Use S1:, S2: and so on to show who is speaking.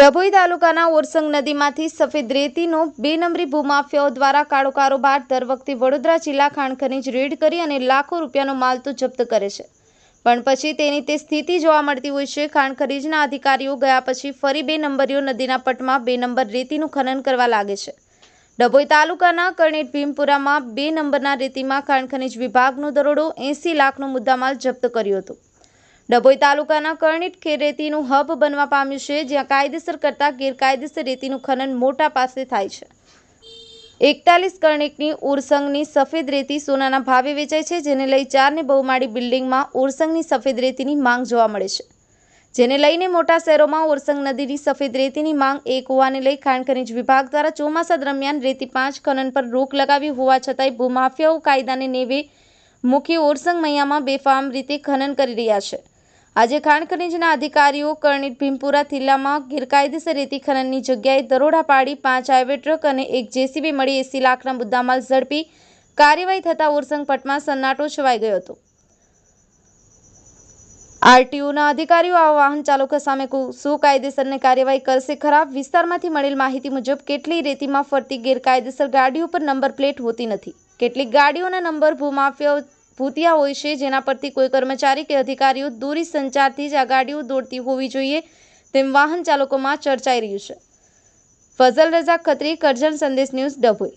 S1: ડભોઈ તાલુકાના ઓરસંગ નદીમાંથી સફેદ રેતીનો બે નંબરી ભૂમાફિયાઓ દ્વારા કાળો કારોબાર દર વખતે વડોદરા જિલ્લા ખાણ ખનીજ રેડ કરી અને લાખો રૂપિયાનો માલ તો જપ્ત કરે છે. પણ પછી તેની તે સ્થિતિ જોવા મળતી હોય છે. ખાણ ખનીજના અધિકારીઓ ગયા પછી ફરી બે નંબરીઓ નદીના પટમાં બે નંબર રેતીનું ખનન કરવા લાગે છે. ડભોઈ તાલુકાના કરણેટ ભીમપુરામાં બે નંબરના રેતીમાં ખાણ ખનીજ વિભાગનો દરોડો એંસી લાખનો મુદ્દામાલ જપ્ત કર્યો હતો. ડભોઈ તાલુકાના કર્ણિટ રેતીનું હબ બનવા પામ્યું છે, જ્યાં કાયદેસર કરતાં ગેરકાયદેસર રેતીનું ખનન મોટા પાસે થાય છે. એકતાલીસ કર્ણિકની ઉરસંગની સફેદ રેતી સોનાના ભાવે વેચાય છે, જેને લઈ ચારને બહુમાળી બિલ્ડિંગમાં ઉરસંગની સફેદ રેતીની માંગ જોવા મળે છે. જેને લઈને મોટા શહેરોમાં ઓરસંગ નદીની સફેદ રેતીની માંગ એક હોવાને લઈ ખાણ ખનીજ વિભાગ દ્વારા ચોમાસા દરમિયાન રેતી પાંચ ખનન પર રોક લગાવી હોવા છતાંય ભૂમાફિયાઓ કાયદાને નેવે મૂકી ઓરસંગ મૈયામાં બેફામ રીતે ખનન કરી રહ્યા છે. આજે ખાણ ખનીજના અધિકારીઓ કરણી ભીમપુરા જિલ્લામાં ગેરકાયદેસર રેતી ખનનની જગ્યાએ દરોડા પાડી પાંચ હાઇવે ટ્રક અને એક જેસીબી મળી એસી લાખના મુદ્દામાલ ઝડપી કાર્યવાહી થતાં ઓરસંગ પટમાં સન્નાટો છવાઈ ગયો હતો. આરટીઓના અધિકારીઓ આ વાહન ચાલકો સામે કુ- શું કાયદેસરની કાર્યવાહી કરશે ખરાબ વિસ્તારમાંથી મળેલ માહિતી મુજબ કેટલી રેતીમાં ફરતી ગેરકાયદેસર ગાડીઓ પર નંબર પ્લેટ હોતી નથી. કેટલીક ગાડીઓના નંબર ભૂમાફિયાઓ ભૂતિયા હોય છે, જેના પરથી કોઈ કર્મચારી કે અધિકારીઓ દૂરી સંચારથી જ આ ગાડીઓ દોડતી હોવી જોઈએ તેમ વાહન ચાલકોમાં ચર્ચાઈ રહ્યું છે. ફઝલ રઝા ખત્રી, કરજણ સંદેશ ન્યૂઝ ડભોઈ.